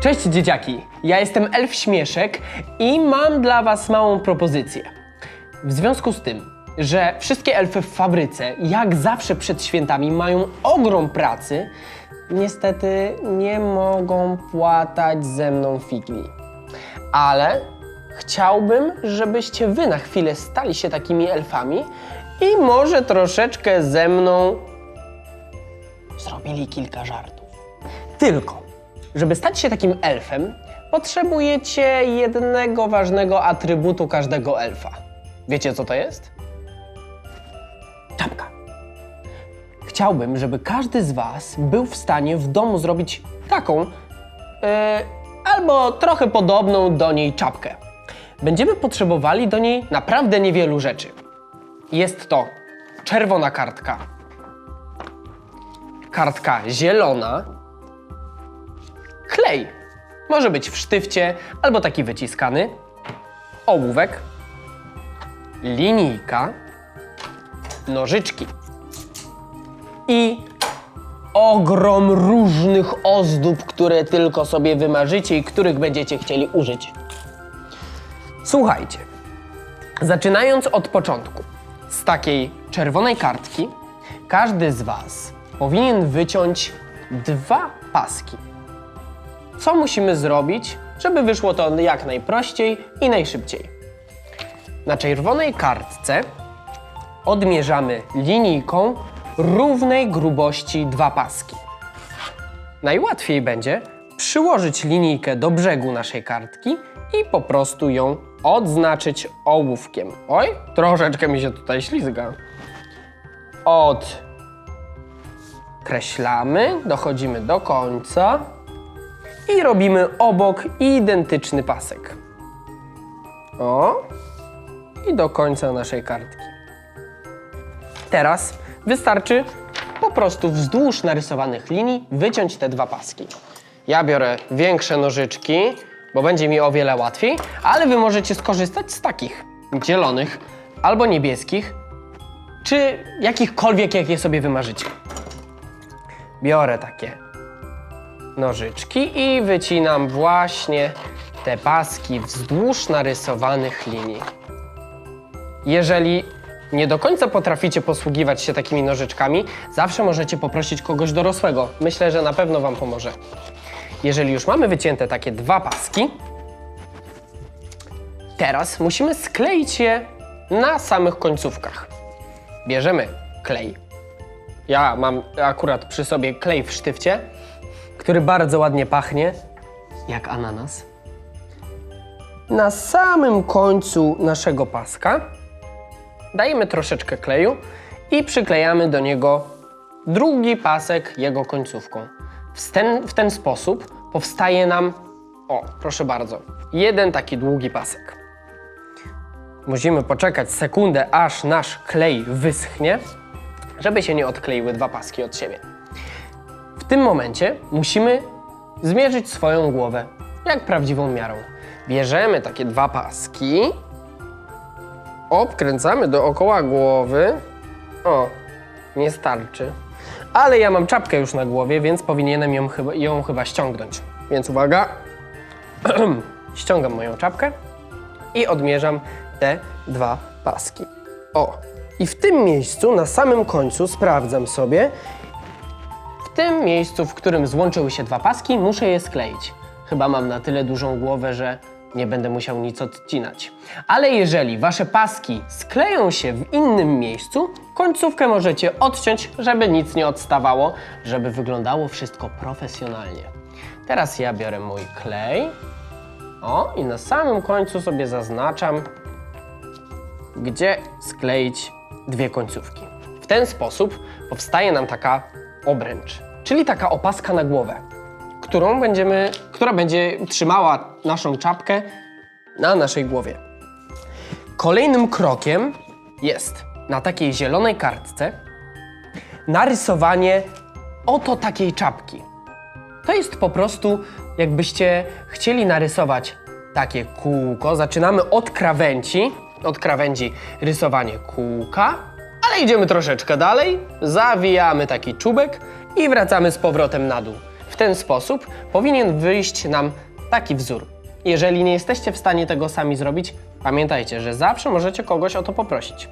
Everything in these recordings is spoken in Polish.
Cześć dzieciaki, ja jestem Elf Śmieszek i mam dla was małą propozycję. W związku z tym, że wszystkie elfy w fabryce, jak zawsze przed świętami, mają ogrom pracy, niestety nie mogą płatać ze mną figli. Ale chciałbym, żebyście wy na chwilę stali się takimi elfami i może troszeczkę ze mną zrobili kilka żartów. Tylko, żeby stać się takim elfem, potrzebujecie jednego ważnego atrybutu każdego elfa. Wiecie, co to jest? Czapka. Chciałbym, żeby każdy z Was był w stanie w domu zrobić taką, e, albo trochę podobną do niej czapkę. Będziemy potrzebowali do niej naprawdę niewielu rzeczy. Jest to czerwona kartka, kartka zielona, klej. Może być w sztywcie albo taki wyciskany, ołówek, linijka, nożyczki i ogrom różnych ozdób, które tylko sobie wymarzycie i których będziecie chcieli użyć. Słuchajcie, zaczynając od początku, z takiej czerwonej kartki, każdy z Was powinien wyciąć dwa paski. Co musimy zrobić, żeby wyszło to jak najprościej i najszybciej? Na czerwonej kartce odmierzamy linijką równej grubości dwa paski. Najłatwiej będzie przyłożyć linijkę do brzegu naszej kartki i po prostu ją odznaczyć ołówkiem. Oj, troszeczkę mi się tutaj ślizga. Odkreślamy, dochodzimy do końca i robimy obok identyczny pasek. O, i do końca naszej kartki. Teraz wystarczy po prostu wzdłuż narysowanych linii wyciąć te dwa paski. Ja biorę większe nożyczki, bo będzie mi o wiele łatwiej, ale wy możecie skorzystać z takich zielonych albo niebieskich, czy jakichkolwiek, jakie sobie wymarzycie. Biorę takie nożyczki i wycinam właśnie te paski wzdłuż narysowanych linii. Jeżeli nie do końca potraficie posługiwać się takimi nożyczkami, zawsze możecie poprosić kogoś dorosłego. Myślę, że na pewno Wam pomoże. Jeżeli już mamy wycięte takie dwa paski, teraz musimy skleić je na samych końcówkach. Bierzemy klej. Ja mam akurat przy sobie klej w sztywcie, który bardzo ładnie pachnie, jak ananas. Na samym końcu naszego paska dajemy troszeczkę kleju i przyklejamy do niego drugi pasek jego końcówką. W ten, w ten sposób powstaje nam, o proszę bardzo, jeden taki długi pasek. Musimy poczekać sekundę, aż nasz klej wyschnie, żeby się nie odkleiły dwa paski od siebie. Tym momencie musimy zmierzyć swoją głowę, jak prawdziwą miarą. Bierzemy takie dwa paski, obkręcamy dookoła głowy. O, nie starczy. Ale ja mam czapkę już na głowie, więc powinienem ją chyba, ją chyba ściągnąć. Więc uwaga, ściągam moją czapkę i odmierzam te dwa paski. O, i w tym miejscu, na samym końcu, sprawdzam sobie, tym miejscu, w którym złączyły się dwa paski, muszę je skleić. Chyba mam na tyle dużą głowę, że nie będę musiał nic odcinać. Ale jeżeli wasze paski skleją się w innym miejscu, końcówkę możecie odciąć, żeby nic nie odstawało, żeby wyglądało wszystko profesjonalnie. Teraz ja biorę mój klej. O, i na samym końcu sobie zaznaczam, gdzie skleić dwie końcówki. W ten sposób powstaje nam taka obręcz, czyli taka opaska na głowę, którą będziemy, która będzie trzymała naszą czapkę na naszej głowie. Kolejnym krokiem jest na takiej zielonej kartce narysowanie oto takiej czapki. To jest po prostu, jakbyście chcieli narysować takie kółko. Zaczynamy od krawędzi, od krawędzi rysowanie kółka, ale idziemy troszeczkę dalej, zawijamy taki czubek i wracamy z powrotem na dół. W ten sposób powinien wyjść nam taki wzór. Jeżeli nie jesteście w stanie tego sami zrobić, pamiętajcie, że zawsze możecie kogoś o to poprosić.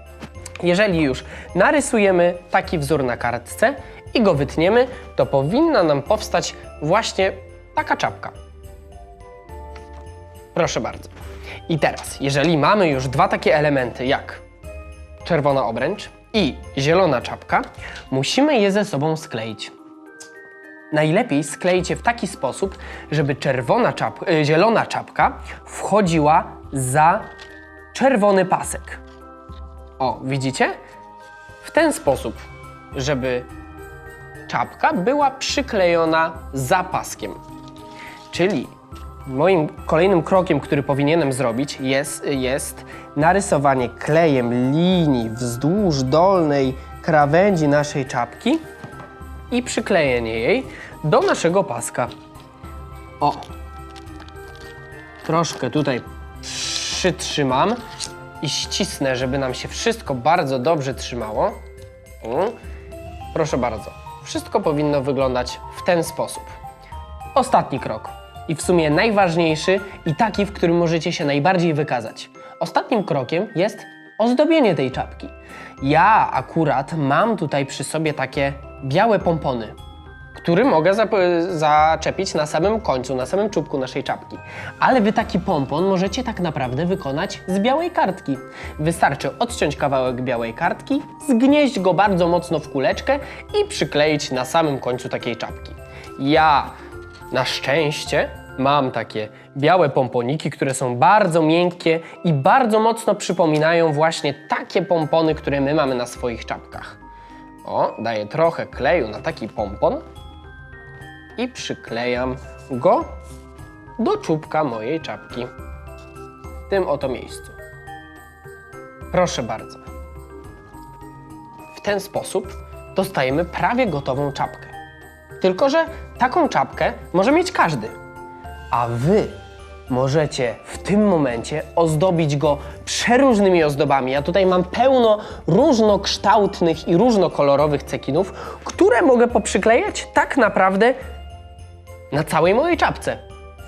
Jeżeli już narysujemy taki wzór na kartce i go wytniemy, to powinna nam powstać właśnie taka czapka. Proszę bardzo. I teraz, jeżeli mamy już dwa takie elementy jak czerwona obręcz i zielona czapka, musimy je ze sobą skleić. Najlepiej skleić je w taki sposób, żeby czerwona y, zielona czapka wchodziła za czerwony pasek. O, widzicie? W ten sposób, żeby czapka była przyklejona za paskiem. Czyli moim kolejnym krokiem, który powinienem zrobić, jest, jest narysowanie klejem linii wzdłuż dolnej krawędzi naszej czapki i przyklejenie jej do naszego paska. O! Troszkę tutaj przytrzymam i ścisnę, żeby nam się wszystko bardzo dobrze trzymało. Proszę bardzo. Wszystko powinno wyglądać w ten sposób. Ostatni krok. I w sumie najważniejszy i taki, w którym możecie się najbardziej wykazać. Ostatnim krokiem jest ozdobienie tej czapki. Ja akurat mam tutaj przy sobie takie białe pompony, który mogę zaczepić na samym końcu, na samym czubku naszej czapki. Ale wy taki pompon możecie tak naprawdę wykonać z białej kartki. Wystarczy odciąć kawałek białej kartki, zgnieść go bardzo mocno w kuleczkę i przykleić na samym końcu takiej czapki. Ja na szczęście mam takie białe pomponiki, które są bardzo miękkie i bardzo mocno przypominają właśnie takie pompony, które my mamy na swoich czapkach. O, daję trochę kleju na taki pompon i przyklejam go do czubka mojej czapki. W tym oto miejscu. Proszę bardzo. W ten sposób dostajemy prawie gotową czapkę. Tylko, że taką czapkę może mieć każdy. A wy możecie w tym momencie ozdobić go przeróżnymi ozdobami. Ja tutaj mam pełno różnokształtnych i różnokolorowych cekinów, które mogę poprzyklejać tak naprawdę na całej mojej czapce.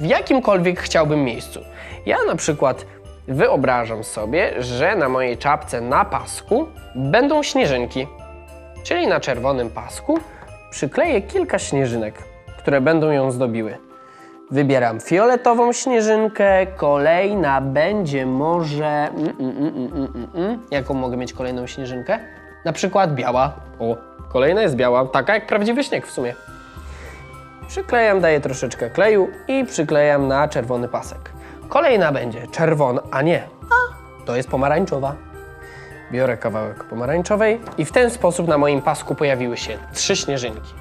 W jakimkolwiek chciałbym miejscu. Ja na przykład wyobrażam sobie, że na mojej czapce na pasku będą śnieżynki. Czyli na czerwonym pasku przykleję kilka śnieżynek, które będą ją zdobiły. Wybieram fioletową śnieżynkę, kolejna będzie może. Mm, mm, mm. Jaką mogę mieć kolejną śnieżynkę? Na przykład biała. O, kolejna jest biała, taka jak prawdziwy śnieg w sumie. Przyklejam, daję troszeczkę kleju i przyklejam na czerwony pasek. Kolejna będzie czerwona, a nie, a to jest pomarańczowa. Biorę kawałek pomarańczowej i w ten sposób na moim pasku pojawiły się trzy śnieżynki.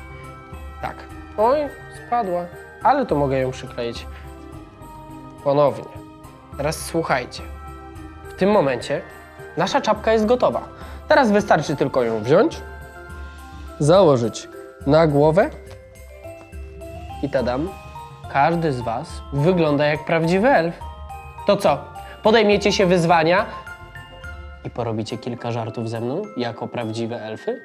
Tak. Oj, spadła. Ale to mogę ją przykleić ponownie. Teraz słuchajcie. W tym momencie nasza czapka jest gotowa. Teraz wystarczy tylko ją wziąć, założyć na głowę i tadam. Każdy z Was wygląda jak prawdziwy elf. To co? Podejmiecie się wyzwania i porobicie kilka żartów ze mną jako prawdziwe elfy?